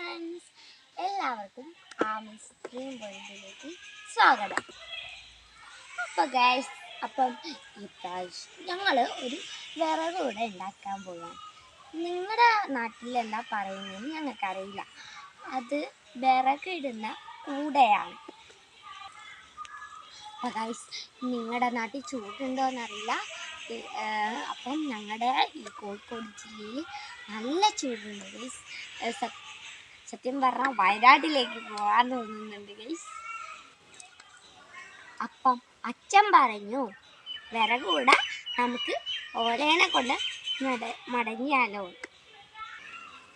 Friends എല്ലാവർക്കും Ami's dream വേൾഡിലേക്ക് സ്വാഗതം. അപ്പോൾ ഗൈസ് അപ്പം ഇപ്രാവശ്യം ഞങ്ങൾ ഒരു വിറക് കൂടെ ഉണ്ടാക്കാൻ പോവാണ്. നിങ്ങളുടെ നാട്ടിലെന്താ പറയുന്നതെന്ന് ഞങ്ങൾക്കറിയില്ല. അത് വിറകിടുന്ന കൂടെയാണ്. അപ്പോൾ ഗൈസ് നിങ്ങളുടെ നാട്ടിൽ ചൂടുണ്ടോ എന്നറിയില്ല. അപ്പം ഞങ്ങളുടെ ഈ കോഴിക്കോട് ജില്ലയിൽ നല്ല ചൂടുണ്ട് ഗൈസ് സത്യം പറഞ്ഞാൽ വയനാട്ടിലേക്ക് പോകാൻ തോന്നുന്നുണ്ട് ഗൈസ് അപ്പം അച്ഛൻ പറഞ്ഞു വിറകൂടെ നമുക്ക് ഓലേനെ കൊണ്ട് നട മടങ്ങിയാലോ?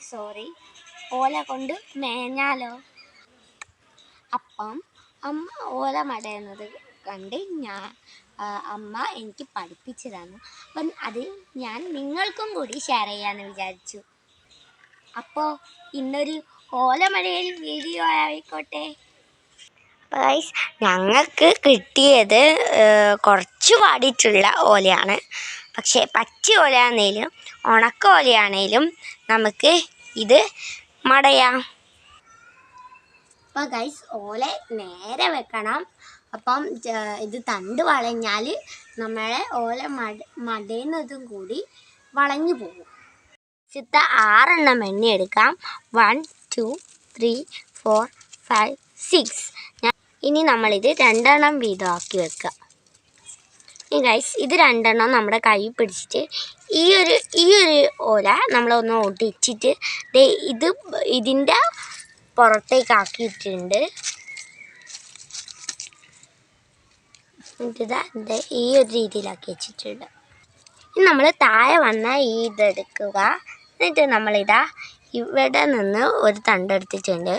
സോറി ഓല കൊണ്ട് മേഞ്ഞാലോ? അപ്പം അമ്മ ഓല മടയുന്നത് കണ്ട് ഞാൻ അമ്മ എനിക്ക് പഠിപ്പിച്ചു തന്നു. അപ്പം അത് ഞാൻ നിങ്ങൾക്കും കൂടി ഷെയർ ചെയ്യാമെന്ന് വിചാരിച്ചു. അപ്പോൾ ഇന്നൊരു ഓലമഴയിൽ വീഡിയോ ആയിക്കോട്ടെ. ഗൈസ് ഞങ്ങൾക്ക് കിട്ടിയത് കുറച്ച് പാടിയിട്ടുള്ള ഓലയാണ്. പക്ഷേ പച്ച ഓലയാണെങ്കിലും ഉണക്ക ഓലയാണെങ്കിലും നമുക്ക് ഇത് മടയാം. അപ്പോൾ ഗൈസ് ഓല നേരെ വെക്കണം. അപ്പം ഇത് തണ്ട് വളഞ്ഞാൽ നമ്മളെ ഓല മട മടയുന്നതും കൂടി വളഞ്ഞു പോകും. ചിത്ത ആറെണ്ണം എണ്ണി എടുക്കാം one two three four five six ഇനി നമ്മളിത് രണ്ടെണ്ണം വീതമാക്കി വെക്കുക ഗൈസ് ഇത് രണ്ടെണ്ണം നമ്മുടെ കൈ പിടിച്ചിട്ട് ഈ ഒരു ഈ ഒരു ഓല നമ്മളൊന്ന് ഒടിച്ചിട്ട് ഇത് ഇതിന്റെ പുറത്തേക്കാക്കിയിട്ടുണ്ട്. ഇതാ ഈ ഒരു രീതിയിലാക്കി വെച്ചിട്ടുണ്ട്. ഇനി നമ്മൾ താഴെ വന്ന ഈ ഇതെടുക്കുക എന്നിട്ട് നമ്മളിതാ ഇവിടെ നിന്ന് ഒരു തണ്ടെടുത്തിട്ടുണ്ട്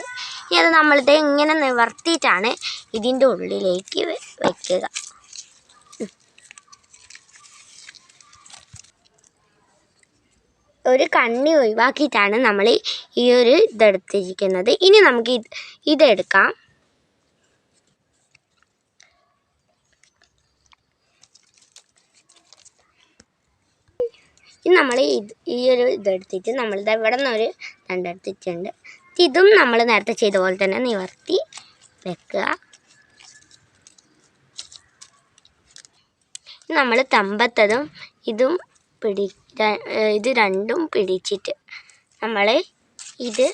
ഇനി അത് നമ്മളിത് ഇങ്ങനെ നിവർത്തിയിട്ടാണ് ഇതിന്റെ ഉള്ളിലേക്ക് വയ്ക്കുക ഒരു കണ്ണി ഒഴിവാക്കിയിട്ടാണ് നമ്മൾ ഈ ഒരു ഇതെടുത്തിരിക്കുന്നത്. ഇനി നമുക്ക് ഇത് ഇതെടുക്കാം. ഇനി നമ്മൾ ഇത് ഈ ഒരു ഇതെടുത്തിട്ട് നമ്മളിത് ഇവിടെ നിന്ന് ഒരു രണ്ടെടുത്തിട്ടുണ്ട്. ഇതും നമ്മൾ നേരത്തെ ചെയ്ത പോലെ തന്നെ നിവർത്തി വെക്കുക. നമ്മൾ തമ്പത്തതും ഇതും പിടി ഇത് രണ്ടും പിടിച്ചിട്ട് നമ്മൾ ഇത്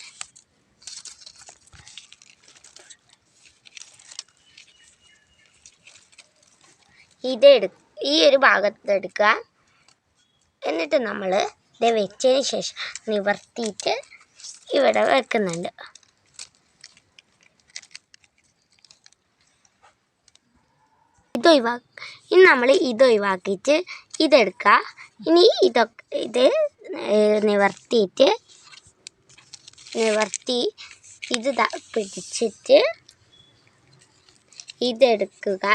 ഇതെടു ഈ ഒരു ഭാഗത്ത് എടുക്കുക. എന്നിട്ട് നമ്മൾ ഇത് വെച്ചതിന് ശേഷം നിവർത്തിയിട്ട് ഇവിടെ വെക്കുന്നുണ്ട്. ഇതൊഴിവാ ഇനി നമ്മൾ ഇത് ഒഴിവാക്കിയിട്ട് ഇതെടുക്കുക ഇനി ഇതൊക്കെ ഇത് നിവർത്തിയിട്ട് നിവർത്തി ഇത് പിടിച്ചിട്ട് ഇതെടുക്കുക.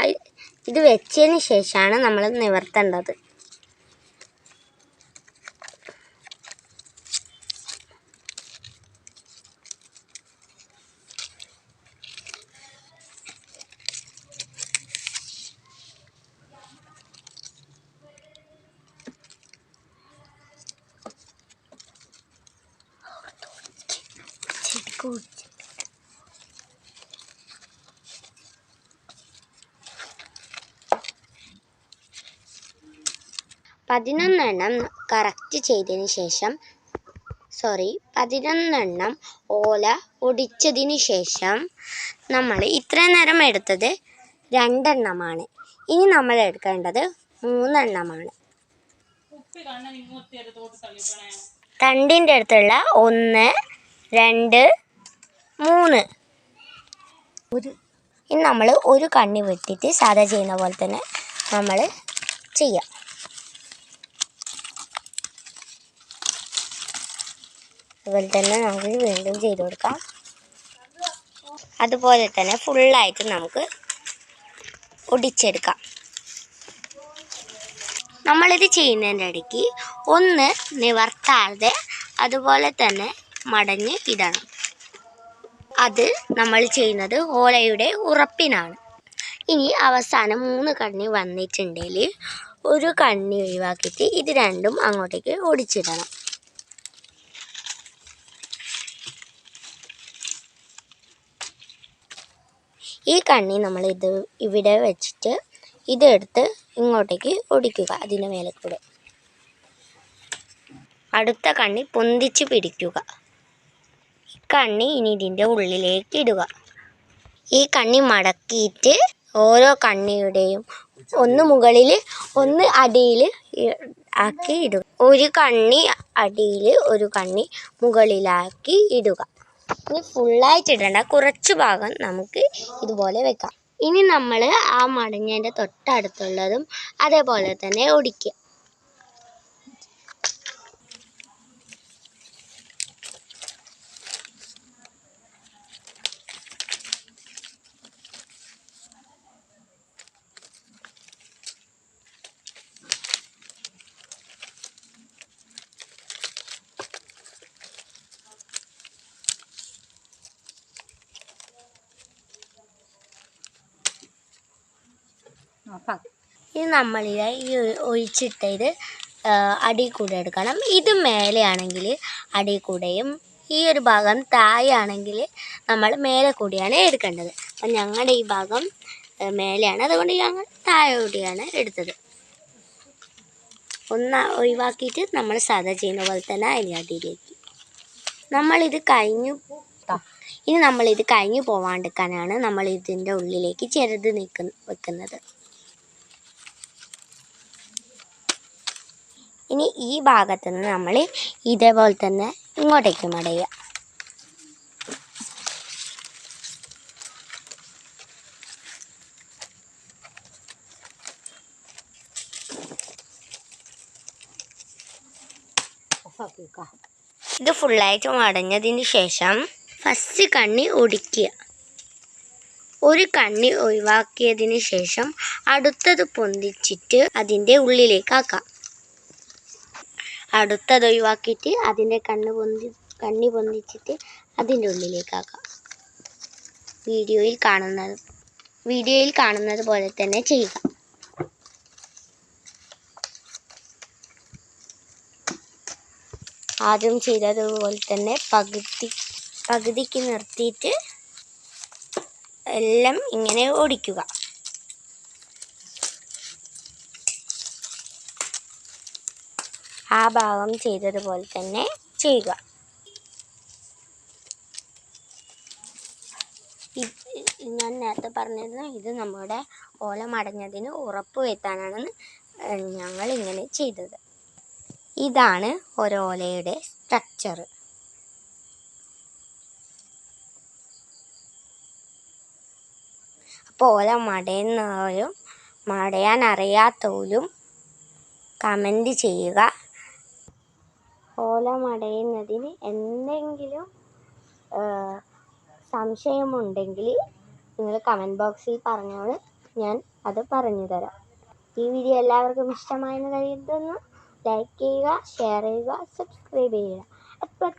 ഇത് വെച്ചതിന് ശേഷമാണ് നമ്മൾ നിവർത്തേണ്ടത്. ശരിക്കും പതിനൊന്നെണ്ണം കറക്റ്റ് ചെയ്തതിന് ശേഷം സോറി പതിനൊന്നെണ്ണം ഓല ഒടിച്ചതിന് ശേഷം നമ്മൾ ഇത്രയും നേരം എടുത്തത് രണ്ടെണ്ണമാണ്. ഇനി നമ്മൾ എടുക്കേണ്ടത് മൂന്നെണ്ണമാണ്. തണ്ടിന്റെ അടുത്തുള്ള ഒന്ന് രണ്ട് മൂന്ന്. ഒരു ഇനി നമ്മൾ ഒരു കണ്ണി വെട്ടിയിട്ട് സാധാ ചെയ്യുന്ന പോലെ തന്നെ നമ്മൾ ചെയ്യാം. അതുപോലെ തന്നെ നമുക്ക് വീണ്ടും ചെയ്ത് കൊടുക്കാം. അതുപോലെ തന്നെ ഫുള്ളായിട്ട് നമുക്ക് ഒടിച്ചെടുക്കാം. നമ്മളിത് ചെയ്യുന്നതിന്റെ ഇടയ്ക്ക് ഒന്ന് നിവർത്താതെ അതുപോലെ തന്നെ മടഞ്ഞ് ഇടണം. അത് നമ്മൾ ചെയ്യുന്നത് ഓലയുടെ ഉറപ്പിനാണ്. ഇനി അവസാനം മൂന്ന് കണ്ണി വന്നിട്ടുണ്ടെങ്കിൽ ഒരു കണ്ണി ഒഴിവാക്കിയിട്ട് ഇത് രണ്ടും അങ്ങോട്ടേക്ക് ഒടിച്ചിടണം. ഈ കണ്ണി നമ്മൾ ഇത് ഇവിടെ വെച്ചിട്ട് ഇതെടുത്ത് ഇങ്ങോട്ടേക്ക് ഒടിക്കുക അതിന്റെ മേലെ കൂടെ. അടുത്ത കണ്ണി പൊന്തിച്ച് പിടിക്കുക. കണ്ണി ഇനി ഇതിന്റെ ഉള്ളിലേക്ക് ഇടുക. ഈ കണ്ണി മടക്കിയിട്ട് ഓരോ കണ്ണിയുടെയും ഒന്ന് മുകളിൽ ഒന്ന് അടിയിൽ ആക്കി ഇടുക. ഒരു കണ്ണി അടിയിൽ ഒരു കണ്ണി മുകളിലാക്കി ഇടുക. ഇനി ഫുള്ളായിട്ട് ഇടേണ്ട കുറച്ച് ഭാഗം നമുക്ക് ഇതുപോലെ വെക്കാം. ഇനി നമ്മൾ ആ മടഞ്ഞതിന്റെ തൊട്ടടുത്തുള്ളതും അതേപോലെ തന്നെ ഒടിക്കുക. ഇനി നമ്മളിത് ഈ ഒഴിച്ചിട്ട ഇത് അടി കൂടെ എടുക്കണം. ഇത് മേലെയാണെങ്കിൽ അടി കൂടെയും ഈ ഒരു ഭാഗം താഴെയാണെങ്കിൽ നമ്മൾ മേലെ കൂടിയാണ് എടുക്കേണ്ടത്. അപ്പം ഞങ്ങളുടെ ഈ ഭാഗം മേലെയാണ്. അതുകൊണ്ട് ഞങ്ങൾ താഴെ കൂടിയാണ് എടുത്തത്. ഒന്ന് ഒഴിവാക്കിയിട്ട് നമ്മൾ സാധാ ചെയ്യുന്ന പോലെ തന്നെ അതിന് അടിയിലേക്ക്. നമ്മളിത് കഴിഞ്ഞു ഇനി നമ്മളിത് കഴിഞ്ഞു പോവാണ്ടിരിക്കാനാണ് നമ്മൾ ഇതിന്റെ ഉള്ളിലേക്ക് ചെറുത് നിൽക്കുന്ന വെക്കുന്നത്. ഇനി ഈ ഭാഗത്ത് നിന്ന് നമ്മൾ ഇതേപോലെ തന്നെ ഇങ്ങോട്ടേക്ക് മടയുക. ഇത് ഫുള്ളായിട്ട് മടഞ്ഞതിന് ശേഷം ഫസ്റ്റ് കണ്ണി ഒടിക്കുക. ഒരു കണ്ണി ഒഴിവാക്കിയതിന് ശേഷം അടുത്തത് പൊന്തിച്ചിട്ട് അതിന്റെ ഉള്ളിലേക്ക് ആക്കാം. അടുത്തത് ഒഴിവാക്കിയിട്ട് അതിന്റെ കണ്ണ് പൊന്തി കണ്ണി പൊന്തിച്ചിട്ട് അതിന്റെ ഉള്ളിലേക്കാക്കാം. വീഡിയോയിൽ കാണുന്നത് വീഡിയോയിൽ കാണുന്നത് പോലെ തന്നെ ചെയ്യുക. ആദ്യം ചെയ്തതുപോലെ തന്നെ പകുതി പകുതിക്ക് നിർത്തിയിട്ട് എല്ലാം ഇങ്ങനെ ഓടിക്കുക. ആ ഭാഗം ചെയ്തതുപോലെ തന്നെ ചെയ്യുക. ഞാൻ നേരത്തെ പറഞ്ഞിരുന്നു ഇത് നമ്മുടെ ഓല മടഞ്ഞതിന് ഉറപ്പ് വരുത്താനാണ് ഞങ്ങൾ ഇങ്ങനെ ചെയ്തത്. ഇതാണ് ഒരോലയുടെ സ്ട്രക്ചർ അപ്പോൾ ഓല മടയുന്നവരും മടയാൻ അറിയാത്തവരും കമന്റ് ചെയ്യുക. ഓല മടയുന്നതിന് എന്തെങ്കിലും സംശയമുണ്ടെങ്കിൽ നിങ്ങൾ കമന്റ് ബോക്സിൽ പറഞ്ഞോളൂ ഞാൻ അത് പറഞ്ഞു തരാം. ഈ വീഡിയോ എല്ലാവർക്കും ഇഷ്ടമായെന്ന് കരുതുന്നു. ലൈക്ക് ചെയ്യുക ഷെയർ ചെയ്യുക സബ്സ്ക്രൈബ് ചെയ്യുക. അപ്പോൾ